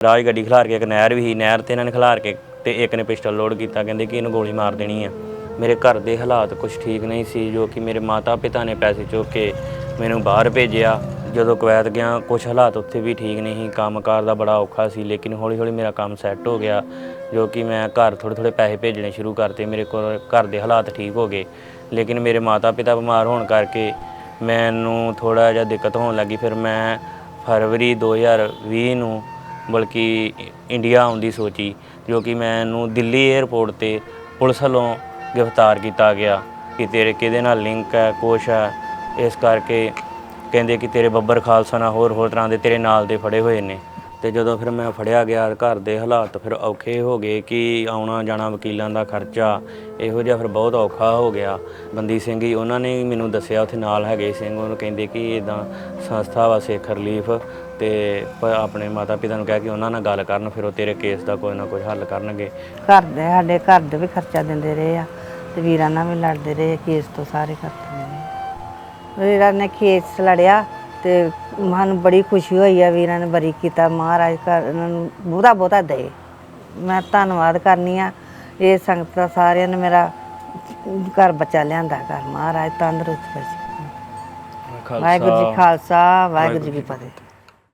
ਰਾਜ ਗੱਡੀ ਖਿਲਾਰ ਕੇ ਇੱਕ ਨਹਿਰ ਵੀ ਸੀ, ਨਹਿਰ ਤੇ ਇਹਨਾਂ ਨੇ ਖਿਲਾਰ ਕੇ ਤੇ ਇੱਕ ਨੇ ਪਿਸਟਲ ਲੋਡ ਕੀਤਾ, ਕਹਿੰਦੇ ਕਿ ਇਹਨੂੰ ਗੋਲੀ ਮਾਰ ਦੇਣੀ ਆ। ਮੇਰੇ ਘਰ ਦੇ ਹਾਲਾਤ ਕੁਝ ਠੀਕ ਨਹੀਂ ਸੀ, ਜੋ ਕਿ ਮੇਰੇ ਮਾਤਾ ਪਿਤਾ ਨੇ ਪੈਸੇ ਚੁੱਕ ਕੇ ਮੈਨੂੰ ਬਾਹਰ ਭੇਜਿਆ। ਜਦੋਂ ਕੁਵੈਤ ਗਿਆ ਕੁਝ ਹਾਲਾਤ ਉੱਥੇ ਵੀ ਠੀਕ ਨਹੀਂ ਸੀ, ਕੰਮਕਾਰ ਦਾ ਬੜਾ ਔਖਾ ਸੀ, ਲੇਕਿਨ ਹੌਲੀ ਹੌਲੀ ਮੇਰਾ ਕੰਮ ਸੈੱਟ ਹੋ ਗਿਆ, ਜੋ ਕਿ ਮੈਂ ਘਰ ਥੋੜੇ ਥੋੜੇ ਪੈਸੇ ਭੇਜਣੇ ਸ਼ੁਰੂ ਕਰਤੇ, ਮੇਰੇ ਕੋਲ ਘਰ ਦੇ ਹਾਲਾਤ ਠੀਕ ਹੋ ਗਏ। ਲੇਕਿਨ ਮੇਰੇ ਮਾਤਾ ਪਿਤਾ ਬਿਮਾਰ ਹੋਣ ਕਰਕੇ ਮੈਨੂੰ ਥੋੜਾ ਜਿਹਾ ਦਿੱਕਤ ਹੋਣ ਲੱਗੀ, ਫਿਰ ਮੈਂ ਫਰਵਰੀ 2020 ਨੂੰ ਬਲਕਿ ਇੰਡੀਆ ਆਉਣ ਦੀ ਸੋਚੀ, ਜੋ ਕਿ ਮੈਨੂੰ ਦਿੱਲੀ 에ਅਰਪੋਰਟ ਤੇ ਪੁਲਿਸ ਵੱਲੋਂ ਗ੍ਰਿਫਤਾਰ ਕੀਤਾ ਗਿਆ। ਕਿ ਤੇਰੇ ਕਿਹਦੇ ਨਾਲ ਲਿੰਕ ਹੈ, ਕੁਛ ਹੈ? ਇਸ ਕਰਕੇ ਕਹਿੰਦੇ ਕਿ ਤੇਰੇ ਬੱਬਰ ਖਾਲਸਾ ਨਾਲ ਹੋਰ ਹੋਰ ਤਰ੍ਹਾਂ ਦੇ ਤੇਰੇ ਨਾਲ ਦੇ ਫੜੇ ਹੋਏ ਨੇ। ਤੇ ਜਦੋਂ ਫਿਰ ਮੈਂ ਫੜਿਆ ਗਿਆ ਘਰ ਦੇ ਹਾਲਾਤ ਫਿਰ ਔਖੇ ਹੋ ਗਏ ਕਿ ਆਉਣਾ ਜਾਣਾ ਵਕੀਲਾਂ ਦਾ ਖਰਚਾ, ਇਹੋ ਜਿਹਾ ਫਿਰ ਬਹੁਤ ਔਖਾ ਹੋ ਗਿਆ। ਬੰਦੀ ਸਿੰਘ ਜੀ, ਉਹਨਾਂ ਨੇ ਮੈਨੂੰ ਦੱਸਿਆ, ਉੱਥੇ ਨਾਲ ਹੈਗੇ ਸਿੰਘ ਉਹਨੂੰ ਕਹਿੰਦੇ ਕਿ ਇਦਾਂ ਸੰਸਥਾ ਵਾ ਸਿੱਖ ਰਿਲੀਫ ਤੇ ਆਪਣੇ ਮਾਤਾ ਪਿਤਾ ਨੂੰ ਕਹਿ ਕੇ ਉਹਨਾਂ ਨਾਲ ਗੱਲ ਕਰਨ, ਫਿਰ ਉਹ ਤੇਰੇ ਕੇਸ ਦਾ ਕੋਈ ਨਾ ਕੋਈ ਹੱਲ ਕਰਨਗੇ। ਘਰ ਦੇ, ਸਾਡੇ ਘਰ ਦੇ ਵੀ ਖਰਚਾ ਦਿੰਦੇ ਰਹੇ ਆ ਤੇ ਵੀਰਾਂ ਨਾਲ ਵੀ ਲੜਦੇ ਰਹੇ, ਕੇਸ ਤੋਂ ਸਾਰੇ ਕਰਦੇ ਰਹੇ। ਵੀਰਾਂ ਨੇ ਕੇਸ ਲੜਿਆ ਤੇ ਮਨ ਬੜੀ ਖੁਸ਼ੀ ਹੋਈ ਆ ਵੀਰਾਂ ਨੇ ਬਰੀ ਕੀਤਾ। ਮਹਾਰਾਜ ਘਰ ਇਹਨਾਂ ਨੂੰ ਬਹੁਤਾ ਬਹੁਤਾ ਦੇ। ਮੈਂ ਧੰਨਵਾਦ ਕਰਨੀ ਆ। ਇਹ ਸੰਗਤ ਦਾ ਸਾਰਿਆਂ ਨੇ ਮੇਰਾ ਘਰ ਬੱਚਾ ਲਿਆਂਦਾ ਘਰ। ਮਹਾਰਾਜ ਤੰਦਰੁਸਤ ਕਰੇ ਵਾਹਿਗੁਰੂ ਜੀ ਖਾਲਸਾ ਵਾਹਿਗੁਰੂ ਜੀ ਕੀ ਫਤਿਹ।